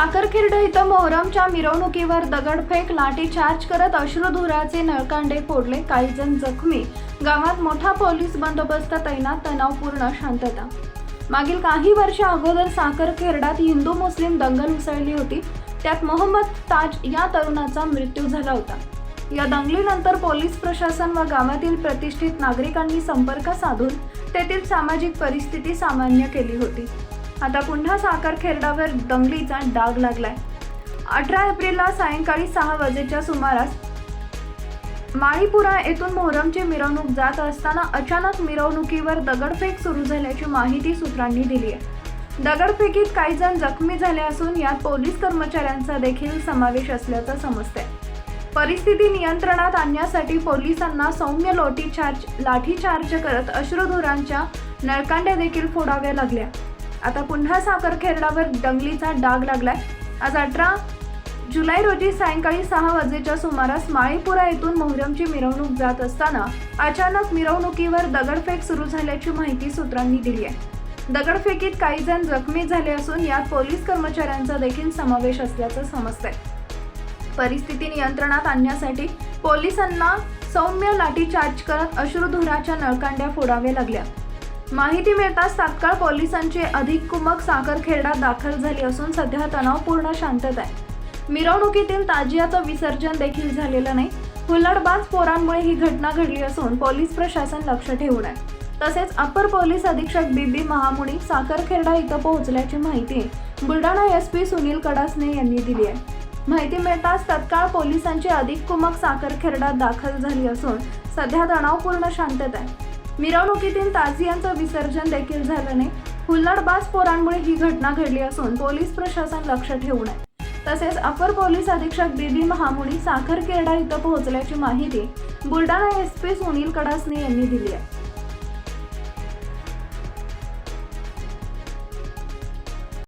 साखरखिर्ड इथं मोहरमच्या मिरवणुकीवर दगडफेक लाठीचार्ज करत अश्रुधुराचे नळकांडे फोडले. काही जण जखमी. गावात मोठा पोलीस बंदोबस्त तैनात तणावपूर्ण शांतता. मागील काही वर्ष अगोदर साखरखेर्डात हिंदू मुस्लिम दंगल उसळली होती. त्यात मोहम्मद ताज या तरुणाचा मृत्यू झाला होता. या दंगलीनंतर पोलीस प्रशासन व गावातील प्रतिष्ठित नागरिकांनी संपर्क साधून तेथील सामाजिक परिस्थिती सामान्य केली होती. आता पुन्हा साखर खेरडावर दंगलीचा डाग लागलाय. अठरा एप्रिलला सायंकाळी सहा वाजेच्या सुमारास माळीपुरा येथून मोहरमची मिरवणूक जात असताना अचानक मिरवणुकीवर दगडफेक सुरू झाल्याची माहिती सूत्रांनी दिली आहे. दगडफेकीत काही जण जखमी झाले असून यात पोलीस कर्मचाऱ्यांचा देखील समावेश असल्याचं समजतंय. परिस्थिती नियंत्रणात आणण्यासाठी पोलिसांना सौम्य लोटीचार्ज लाठीचार्ज करत अश्रुधुरांच्या नळकांड्या देखील फोडाव्या लागल्या. आता पुन्हा साखरखेर्डावर दंगलीचा डाग लागलाय. आज अठरा जुलै रोजी सायंकाळी सहा वाजेच्या सुमारास माळीपुरा येथून मोहरमची मिरवणूक जात असताना अचानक मिरवणुकीवर दगडफेक सुरू झाल्याची माहिती सूत्रांनी दिली आहे. दगडफेकीत काही जण जखमी झाले असून यात पोलीस कर्मचाऱ्यांचा देखील समावेश असल्याचं समजतंय. परिस्थिती नियंत्रणात आणण्यासाठी पोलिसांना सौम्य लाठीचार्ज करत अश्रुधुराच्या नळकांड्या फोडाव्या लागल्या. माहिती मिळताच तात्काळ पोलिसांची अधिक कुमक साखरखेरडा दाखल झाली असून सध्या तणावपूर्ण शांतता आहे. मिरवणुकीतील ताजियाचं विसर्जन देखील झालेलं नाही. हुल्लडबाज पोरांमुळे ही घटना घडली असून पोलीस प्रशासन लक्ष ठेवून आहे. तसेच अप्पर पोलीस अधीक्षक बी बी महामुणी साखरखेरडा इथं पोहोचल्याची माहिती बुलढाणा एस पी सुनील कडासने यांनी दिली आहे. माहिती मिळताच तत्काळ पोलिसांची अधिक कुमक साखरखेरडा दाखल झाली असून सध्या तणावपूर्ण शांतता आहे. मिरवणुकीतील ताजियांचं विसर्जन देखील झालं नाही. हुल्लडबाज पोरांमुळे ही घटना घडली असून पोलीस प्रशासन लक्ष ठेवून आहे तसेच अपर पोलीस अधीक्षक बीबी महामुनी साखरकेरडा इथं पोहोचल्याची माहिती बुलढाणा एस पी सुनील कडासने यांनी दिली आहे.